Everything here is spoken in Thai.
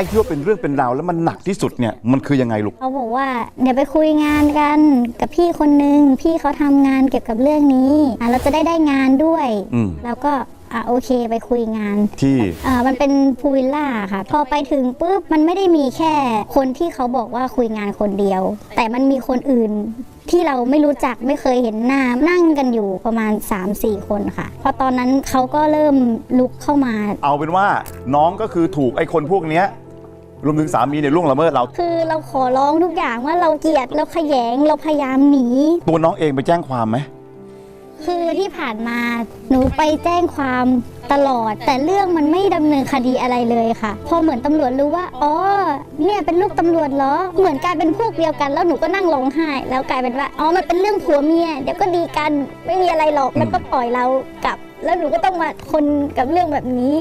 อ้ที่ว่าเป็นเรื่องเป็นราวแล้วมันหนักที่สุดเนี่ยมันคือยังไงลูก เขาบอกว่าเดี๋ยวไปคุยงานกันกับพี่คนนึงพี่เขาทำงานเกี่ยวกับเรื่องนี้อะเราจะได้ได้งานด้วย อืม แล้วก็อะโอเคไปคุยงาน ที่อ่ามันเป็นพูลวิลล่าค่ะ พอไปถึงปุ๊บมันไม่ได้มีแค่คนที่เขาบอกว่าคุยงานคนเดียว แต่มันมีคนอื่นที่เราไม่รู้จักไม่เคยเห็นหน้านั่งกันอยู่ประมาณ 3-4 คนค่ะ พอตอนนั้นเขาก็เริ่มลุกเข้ามา เอาเป็นว่าน้องก็คือถูกไอ้คนพวกเนี้ย รวมถึงสามีเนี่ยล่วงละเมิดเรา คือเราขอร้องทุกอย่างว่าเราเกลียดเราขยงเราพยายามหนี ตัวน้องเองไปแจ้งความไหมคือที่ผ่านมาหนูไปแจ้งความตลอด แต่เรื่องมันไม่ดำเนินคดีอะไรเลยค่ะ พอเหมือนตำรวจรู้ว่าอ๋อเนี่ยเป็นลูกตำรวจเหรอ เหมือนกลายเป็นพวกเดียวกัน แล้วหนูก็นั่งร้องไห้ แล้วกลายเป็นว่าอ๋อมันเป็นเรื่องผัวเมียเดี๋ยวก็ดีกันไม่มีอะไรหรอกแล้วก็ปล่อยเรากลับ แล้วหนูก็ต้องมาทนกับเรื่องแบบนี้